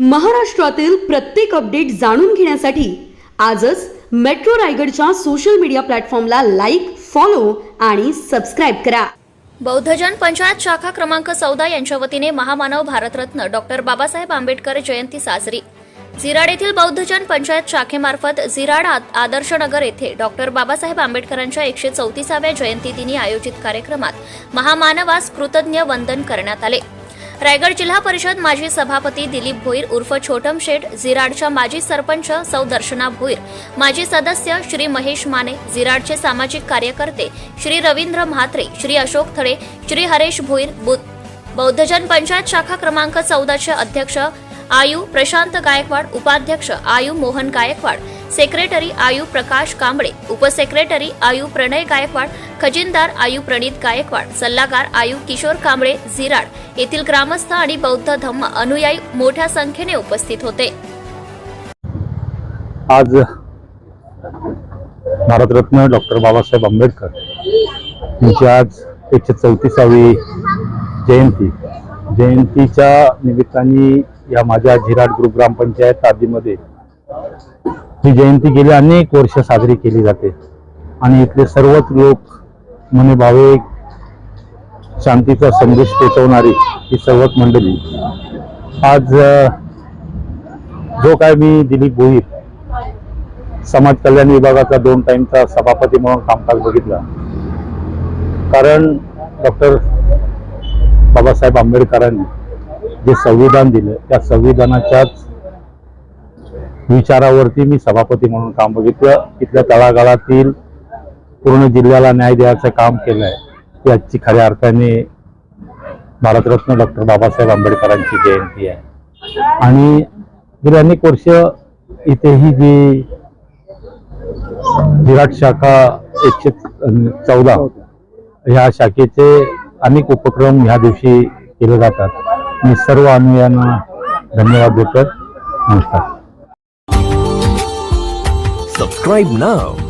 महाराष्ट्रातील प्रत्येक अपडेट जाणून घेण्यासाठी आजच मेट्रो रायगडच्या सोशल मीडिया प्लॅटफॉर्मला लाईक फॉलो आणि सबस्क्राईब करा. बौद्धजन पंचायत शाखा क्रमांक चौदा यांच्या वतीने महामानव भारतरत्न डॉक्टर बाबासाहेब आंबेडकर जयंती साजरी. झिराड येथील बौद्धजन पंचायत शाखेमार्फत झिराड आदर्शनगर येथे डॉक्टर बाबासाहेब आंबेडकरांच्या एकशे चौतीसाव्या जयंतीदिनी आयोजित कार्यक्रमात महामानवास कृतज्ञ वंदन करण्यात आले. रायगड जिल्हा परिषद माजी सभापती दिलीप भोईर उर्फ छोटम शेठ झिराडच्या माजी सरपंच सौ दर्शना भोईर माजी सदस्य श्री महेश माने झिराडचे सामाजिक कार्यकर्ते श्री रवींद्र म्हात्रे श्री अशोक थळे श्री हरेश भोईर बौद्धजन पंचायत शाखा क्रमांक चौदाचे अध्यक्ष आयु प्रशांत गायकवाड उपाध्यक्ष आयु मोहन गायकवाड सेक्रेटरी आयु प्रकाश कांबळे उपसेक्रेटरी आयु प्रणय गायकवाड खजिनदार आयु प्रणित गायकवाड सल्लागार आयु किशोर कांबळे झिराड येथील ग्रामस्थ आणि बौद्ध धम्म अनुयायी मोठ्या संख्येने उपस्थित होते. आज भारतरत्न डॉक्टर बाबासाहेब आंबेडकर यांची आज एकशे चौतीसावी जयंती. जयंतीच्या निमित्ताने या माझ्या झिराड ग्रुप ग्रामपंचायत आदीमध्ये ही जयंती गेली अनेक वर्ष साजरी केली जाते. आणि इथले सर्वच लोक मने भावे शांतीचा संदेश पोचवणारी ही सर्वच मंडळी. आज जो काय मी दिलीप भोईर समाज कल्याण विभागाचा दोन टाइमचा सभापती म्हणून कामकाज बघितला. कारण डॉक्टर बाबासाहेब आंबेडकरांनी जे संविधान दिलं त्या संविधानाच्याच विचारावरती मी सभापती म्हणून काम बघितलं. इथल्या तळागाळातील पूर्ण जिल्ह्याला न्याय द्यायचं काम केलंय. आहे याची खऱ्या अर्थाने भारतरत्न डॉक्टर बाबासाहेब आंबेडकरांची जयंती आहे. आणि गेली अनेक वर्ष इथेही जी विराट शाखा एकशे चौदा ह्या शाखेचे अनेक उपक्रम ह्या दिवशी केले जातात. मी सर्व अनुयांना धन्यवाद देतो नमस्कार. Subscribe now